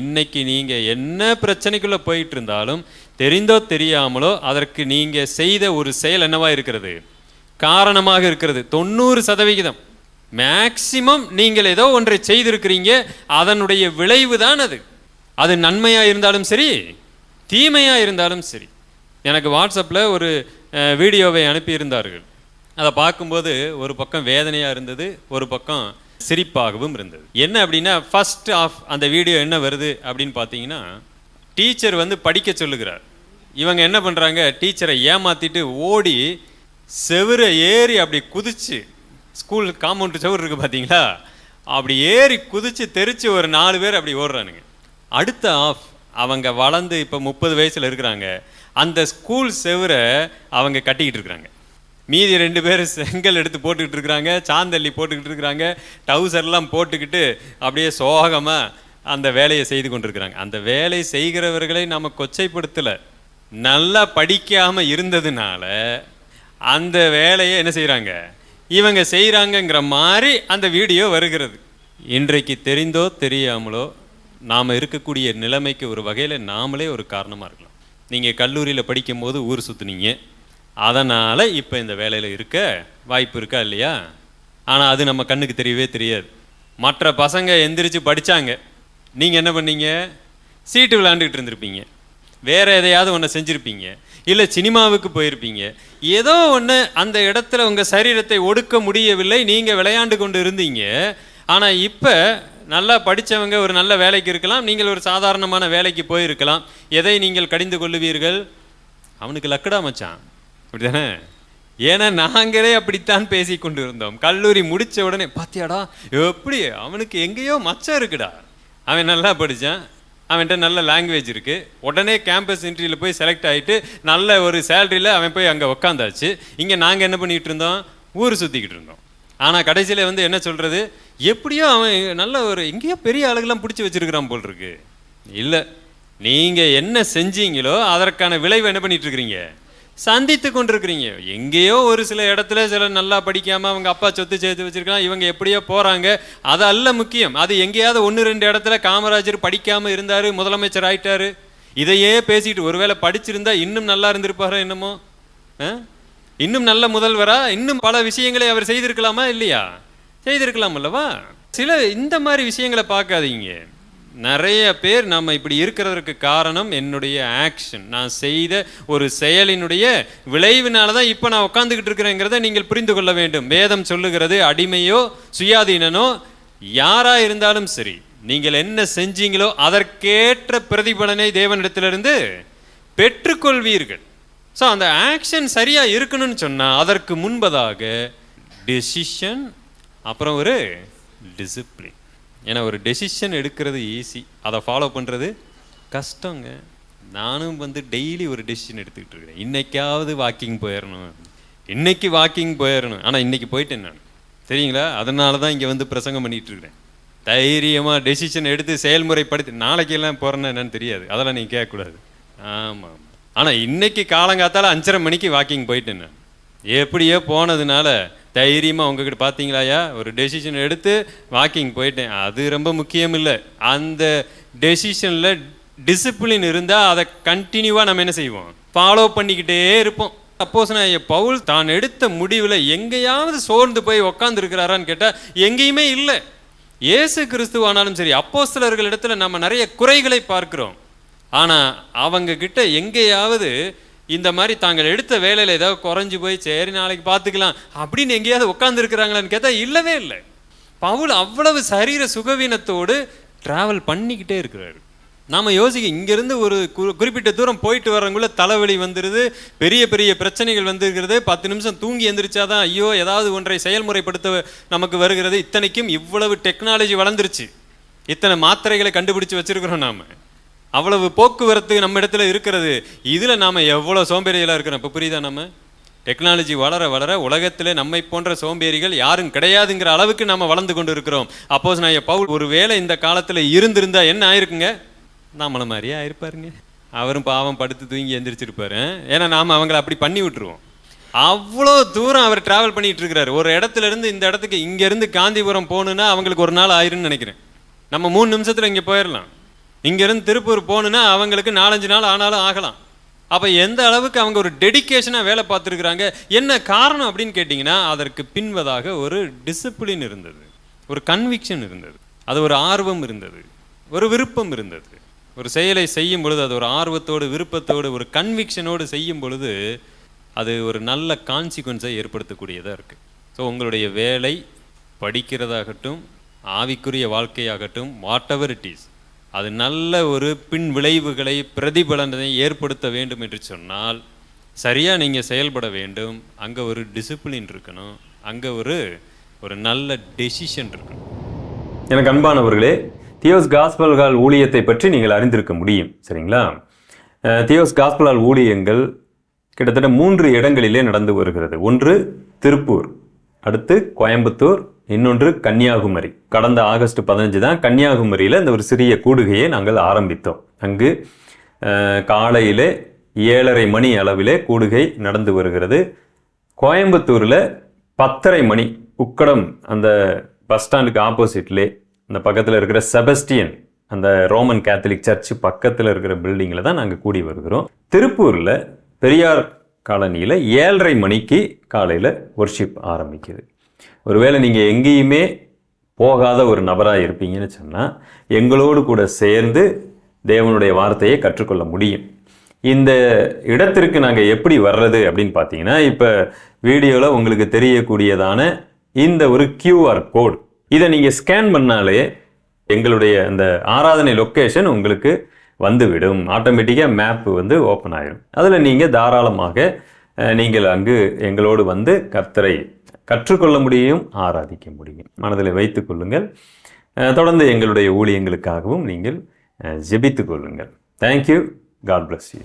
இன்னைக்கு நீங்கள் என்ன பிரச்சனைக்குள்ளே போயிட்டு இருந்தாலும் தெரிந்தோ தெரியாமலோ அதற்கு நீங்கள் செய்த ஒரு செயல் என்னவா இருக்கிறது? காரணமாக இருக்கிறது. தொண்ணூறு சதவிகிதம். மேக்சிமம் நீங்கள் ஏதோ ஒன்றை செய்திருக்கிறீங்க. அதனுடைய விளைவு தான் அது. அது நன்மையாக இருந்தாலும் சரி தீமையாக இருந்தாலும் சரி. எனக்கு வாட்ஸ்அப்பில் ஒரு வீடியோவை அனுப்பியிருந்தார்கள். அதை பார்க்கும்போது ஒரு பக்கம் வேதனையாக இருந்தது ஒரு பக்கம் சிரிப்பாகவும் இருந்தது. என்ன அப்படின்னா ஃபர்ஸ்ட் ஆஃப் அந்த வீடியோ என்ன வருது அப்படின்னு பார்த்தீங்கன்னா டீச்சர் வந்து படிக்க சொல்லுகிறார். இவங்க என்ன பண்ணுறாங்க டீச்சரை ஏமாத்திட்டு ஓடி செவரை ஏறி அப்படி குதிச்சு ஸ்கூல் காம்பவுண்ட் செவுரு இருக்குது பார்த்தீங்களா? அப்படி ஏறி குதிச்சு தெரித்து ஒரு நாலு பேர் அப்படி ஓடுறானுங்க. அடுத்த ஆஃப் அவங்க வளர்ந்து இப்போ முப்பது வயசில் இருக்கிறாங்க. அந்த ஸ்கூல் செவரை அவங்க கட்டிக்கிட்டு இருக்கிறாங்க. மீதி ரெண்டு பேர் செங்கல் எடுத்து போட்டுக்கிட்டு இருக்கிறாங்க சாந்தள்ளி போட்டுக்கிட்டு இருக்கிறாங்க டவுசர்லாம் போட்டுக்கிட்டு அப்படியே சோகமாக அந்த வேலையை செய்து கொண்டிருக்கிறாங்க. அந்த வேலை செய்கிறவர்களை நம்ம கொச்சைப்படுத்தலை. நல்லா படிக்காமல் இருந்ததுனால அந்த வேலையை என்ன செய்கிறாங்க இவங்க செய்கிறாங்கங்கிற மாதிரி அந்த வீடியோ வருகிறது. இன்றைக்கு தெரிந்தோ தெரியாமலோ நாம் இருக்கக்கூடிய நிலைமைக்கு ஒரு வகையில் நாமளே ஒரு காரணமாக இருக்கலாம். நீங்கள் கல்லூரியில் படிக்கும்போது ஊர் சுற்றுனீங்க அதனால் இப்போ இந்த வேலையில் இருக்க வாய்ப்பு இருக்கா இல்லையா? ஆனால் அது நம்ம கண்ணுக்கு தெரியவே தெரியாது. மற்ற பசங்க எந்திரிச்சு படித்தாங்க நீங்கள் என்ன பண்ணீங்க? சீட்டு விளையாண்டுக்கிட்டு இருந்திருப்பீங்க. வேறு எதையாவது ஒன்று செஞ்சுருப்பீங்க. இல்லை சினிமாவுக்கு போயிருப்பீங்க. ஏதோ ஒன்று அந்த இடத்துல உங்கள் சரீரத்தை ஒடுக்க முடியவில்லை நீங்கள் விளையாண்டு கொண்டு இருந்தீங்க. ஆனால் இப்போ நல்லா படித்தவங்க ஒரு நல்ல வேலைக்கு இருக்கலாம் நீங்கள் ஒரு சாதாரணமான வேலைக்கு போயிருக்கலாம். எதை நீங்கள் கடிந்து கொள்ளுவீர்கள்? அவனுக்கு லக்கடா மச்சான். அப்படிதானே? ஏன்னா நாங்களே அப்படித்தான் பேசி கொண்டு இருந்தோம் கல்லூரி முடித்த உடனே பாத்தியாடா எப்படி? அவனுக்கு எங்கேயோ மச்சம் இருக்குடா. அவன் நல்லா படித்தான் அவன்கிட்ட நல்ல லாங்குவேஜ் இருக்குது உடனே கேம்பஸ் இன்டர்வியூவில் போய் செலக்ட் ஆகிட்டு நல்ல ஒரு சேலரியில் அவன் போய் அங்கே உக்காந்தாச்சு. இங்கே நாங்கள் என்ன பண்ணிட்டு இருந்தோம்? ஊர் சுற்றிக்கிட்டு இருந்தோம். ஆனால் கடைசியில் வந்து என்ன சொல்கிறது எப்படியோ அவன் நல்ல ஒரு எங்கேயோ பெரிய ஆளுகெல்லாம் பிடிச்சி வச்சிருக்கிறான் போல் இருக்கு. இல்லை நீங்கள் என்ன செஞ்சீங்களோ அதற்கான விளைவு என்ன பண்ணிகிட்ருக்கிறீங்க சந்தித்து கொண்டிருக்கிறீங்க. எங்கேயோ ஒரு சில இடத்துல சில நல்லா படிக்காம அவங்க அப்பா சொத்து சேர்த்து வச்சிருக்கலாம் இவங்க எப்படியோ போறாங்க. அது அல்ல முக்கியம். அது எங்கேயாவது ஒன்று ரெண்டு இடத்துல காமராஜர் படிக்காம இருந்தார் முதலமைச்சர் ஆயிட்டாரு. இதையே பேசிட்டு ஒருவேளை படிச்சிருந்தா இன்னும் நல்லா இருந்திருப்பாரோ என்னமோ? ஆ? இன்னும் நல்ல முதல்வரா? இன்னும் பல விஷயங்களை அவர் செய்திருக்கலாமா இல்லையா? செய்திருக்கலாம் அல்லவா? சில இந்த மாதிரி விஷயங்களை பார்க்காதீங்க. நிறைய பேர் நம்ம இப்படி இருக்கிறதுக்கு காரணம் என்னுடைய ஆக்ஷன் நான் செய்த ஒரு செயலினுடைய விளைவினால தான் இப்போ நான் உட்காந்துக்கிட்டு இருக்கிறேங்கிறத நீங்கள் புரிந்து கொள்ள வேண்டும். வேதம் சொல்லுகிறது அடிமையோ சுயாதீனனோ யாராக இருந்தாலும் சரி நீங்கள் என்ன செஞ்சீங்களோ அதற்கேற்ற பிரதிபலனை தேவனிடத்திலிருந்து பெற்றுக்கொள்வீர்கள். ஸோ அந்த ஆக்ஷன் சரியாக இருக்கணும்னு சொன்னால் அதற்கு முன்பதாக டெசிஷன் அப்புறம் ஒரு டிசிப்ளின் ஏன்னா ஒரு டெசிஷன் எடுக்கிறது ஈஸி அதை ஃபாலோ பண்ணுறது கஷ்டங்க. நானும் வந்து டெய்லி ஒரு டெசிஷன் எடுத்துக்கிட்டு இருக்கிறேன். இன்னைக்காவது வாக்கிங் போயிடணும் இன்னைக்கு வாக்கிங் போயிடணும் ஆனால் இன்னைக்கு போயிட்டேன் நான். சரிங்களா அதனால தான் இங்கே வந்து பிரசங்கம் பண்ணிகிட்டு இருக்கிறேன். தைரியமாக டெசிஷன் எடுத்து செயல்முறைப்படுத்தி நாளைக்கெல்லாம் போகிறேன்னா என்னன்னு தெரியாது. அதெல்லாம் நீங்கள் கேட்கக்கூடாது. ஆமாம் ஆனால் இன்றைக்கி காலங்காத்தால அஞ்சரை மணிக்கு வாக்கிங் போயிட்டேன் நான். எப்படியோ போனதுனால தைரியமாக உங்ககிட்ட பார்த்தீங்களாயா ஒரு டெசிஷன் எடுத்து வாக்கிங் போயிட்டேன். அது ரொம்ப முக்கியம் இல்லை. அந்த டெசிஷனில் டிசிப்ளின் இருந்தால் அதை கண்டினியூவாக நம்ம என்ன செய்வோம்? ஃபாலோ பண்ணிக்கிட்டே இருப்போம். அப்போஸ் நான் பவுல் தான் எடுத்த முடிவில் எங்கேயாவது சோர்ந்து போய் உக்காந்துருக்கிறாரான்னு கேட்டால் எங்கேயுமே இல்லை. இயேசு கிறிஸ்துவானாலும் சரி அப்போஸ்தலர்கள் இடத்துல நம்ம நிறைய குறைகளை பார்க்கிறோம். ஆனால் அவங்க கிட்ட எங்கேயாவது இந்த மாதிரி தாங்கள் எடுத்த வேலையில் ஏதாவது குறைஞ்சி போய் சரி நாளைக்கு பார்த்துக்கலாம் அப்படின்னு எங்கேயாவது உட்காந்துருக்கிறாங்களான்னு கேட்டால் இல்லவே இல்லை. பவுல் அவ்வளவு சரீர சுகவீனத்தோடு ட்ராவல் பண்ணிக்கிட்டே இருக்கிறாரு. நாம் யோசிக்க இங்கேருந்து ஒரு கு- குறிப்பிட்ட தூரம் போயிட்டு வரவங்களும் தலைவலி வந்துடுது பெரிய பெரிய பிரச்சனைகள் வந்துருக்கிறது பத்து நிமிஷம் தூங்கி எந்திரிச்சாதான் ஐயோ ஏதாவது ஒன்றை செயல்முறைப்படுத்த நமக்கு வருகிறது. இத்தனைக்கும் இவ்வளவு டெக்னாலஜி வளர்ந்துருச்சு. இத்தனை மாத்திரைகளை கண்டுபிடிச்சு வச்சுருக்குறோம் நாம. அவ்வளவு போக்குவரத்து நம்ம இடத்துல இருக்கிறது. இதில் நாம் எவ்வளோ சோம்பேறிகளாக இருக்கிறோம். இப்போ புரியுதா நம்ம? டெக்னாலஜி வளர வளர உலகத்திலே நம்மை போன்ற சோம்பேறிகள் யாரும் கிடையாதுங்கிற அளவுக்கு நம்ம வளர்ந்து கொண்டு இருக்கிறோம். அப்போஸ் நான் பவுல் ஒருவேளை இந்த காலத்தில் இருந்திருந்தா என்ன ஆயிருக்குங்க? நம்மளை மாதிரியே ஆயிருப்பாருங்க. அவரும் பாவம் படுத்து தூங்கி எந்திரிச்சிருப்பாரு. ஏன்னா நாம் அவங்கள அப்படி பண்ணி விட்டுருவோம். அவ்வளோ தூரம் அவர் டிராவல் பண்ணிகிட்டு இருக்கிறாரு. ஒரு இடத்துல இருந்து இந்த இடத்துக்கு இங்கேருந்து காந்திபுரம் போகணுன்னா அவங்களுக்கு ஒரு நாள் ஆயிரும்னு நினைக்கிறேன். நம்ம மூணு நிமிஷத்தில் இங்கே போயிடலாம் இங்கேருந்து திருப்பூர் போகணுன்னா அவங்களுக்கு நாலஞ்சு நாள் ஆனாலும் ஆகலாம். அப்போ எந்த அளவுக்கு அவங்க ஒரு டெடிகேஷனாக வேலை பார்த்துருக்குறாங்க என்ன காரணம் அப்படின்னு கேட்டிங்கன்னா அதற்கு பின்வதாக ஒரு டிசிப்ளின் இருந்தது. ஒரு கன்விக்ஷன் இருந்தது. அது ஒரு ஆர்வம் இருந்தது. ஒரு விருப்பம் இருந்தது. ஒரு செயலை செய்யும் பொழுது அது ஒரு ஆர்வத்தோடு விருப்பத்தோடு ஒரு கன்விக்ஷனோடு செய்யும் பொழுது அது ஒரு நல்ல கான்சிக்வன்ஸை ஏற்படுத்தக்கூடியதாக இருக்குது ஸோ உங்களுடைய வேலை படிக்கிறதாகட்டும் ஆவிக்குரிய வாழ்க்கையாகட்டும் வாட் எவர் இட் இஸ் அது நல்ல ஒரு பின் விளைவுகளை பிரதிபலனை ஏற்படுத்த வேண்டும் என்று சொன்னால் சரியாக நீங்கள் செயல்பட வேண்டும். அங்கே ஒரு டிசிப்ளின் இருக்கணும். அங்கே ஒரு ஒரு நல்ல டெசிஷன் இருக்கணும். எனக்கு அன்பானவர்களே தியோஸ் காஸ்பல்கால் ஊழியத்தை பற்றி நீங்கள் அறிந்திருக்க முடியும் சரிங்களா? தியோஸ் காஸ்பலால் ஊழியங்கள் கிட்டத்தட்ட மூன்று இடங்களிலே நடந்து வருகிறது. ஒன்று திருப்பூர் அடுத்து கோயம்புத்தூர் இன்னொன்று கன்னியாகுமரி. கடந்த ஆகஸ்ட் பதினஞ்சு தான் கன்னியாகுமரியில் இந்த ஒரு சிறிய கூடுகையை நாங்கள் ஆரம்பித்தோம். அங்கு காலையில் காலையிலே ஏழரை மணி அளவிலே கூடுகை நடந்து வருகிறது. கோயம்புத்தூரில் பத்தரை மணி உக்கடம் அந்த பஸ் ஸ்டாண்டுக்கு ஆப்போசிட்லே அந்த பக்கத்தில் இருக்கிற செபஸ்டியன் அந்த ரோமன் கேத்தலிக் சர்ச் பக்கத்தில் இருக்கிற பில்டிங்கில் தான் நாங்கள் கூடி வருகிறோம். திருப்பூரில் பெரியார் காலனியில் ஏழரை மணிக்கு காலையில் ஒர்ஷிப் ஆரம்பிக்குது. ஒருவேளை நீங்கள் எங்கேயுமே போகாத ஒரு நபராக இருப்பீங்கன்னு சொன்னால் எங்களோடு கூட சேர்ந்து தேவனுடைய வார்த்தையை கற்றுக்கொள்ள முடியும். இந்த இடத்திற்கு நாங்கள் எப்படி வர்றது அப்படின்னு பார்த்தீங்கன்னா இப்போ வீடியோவில் உங்களுக்கு தெரியக்கூடியதான இந்த ஒரு கியூஆர் கோட் இதை நீங்கள் ஸ்கேன் பண்ணாலே எங்களுடைய அந்த ஆராதனை லொக்கேஷன் உங்களுக்கு வந்துவிடும். ஆட்டோமேட்டிக்காக மேப் வந்து ஓப்பன் ஆகிடும் அதில் நீங்கள் தாராளமாக நீங்கள் அங்கு எங்களோடு வந்து கர்த்தரை கற்றுக்கொள்ள முடியும் ஆராதிக்க முடியும். மனதில் வைத்துக் கொள்ளுங்கள். தொடர்ந்து எங்களுடைய ஊழியங்களுக்காகவும் நீங்கள் அஹ், ஜெபித்துக் கொள்ளுங்கள். Thank you God bless you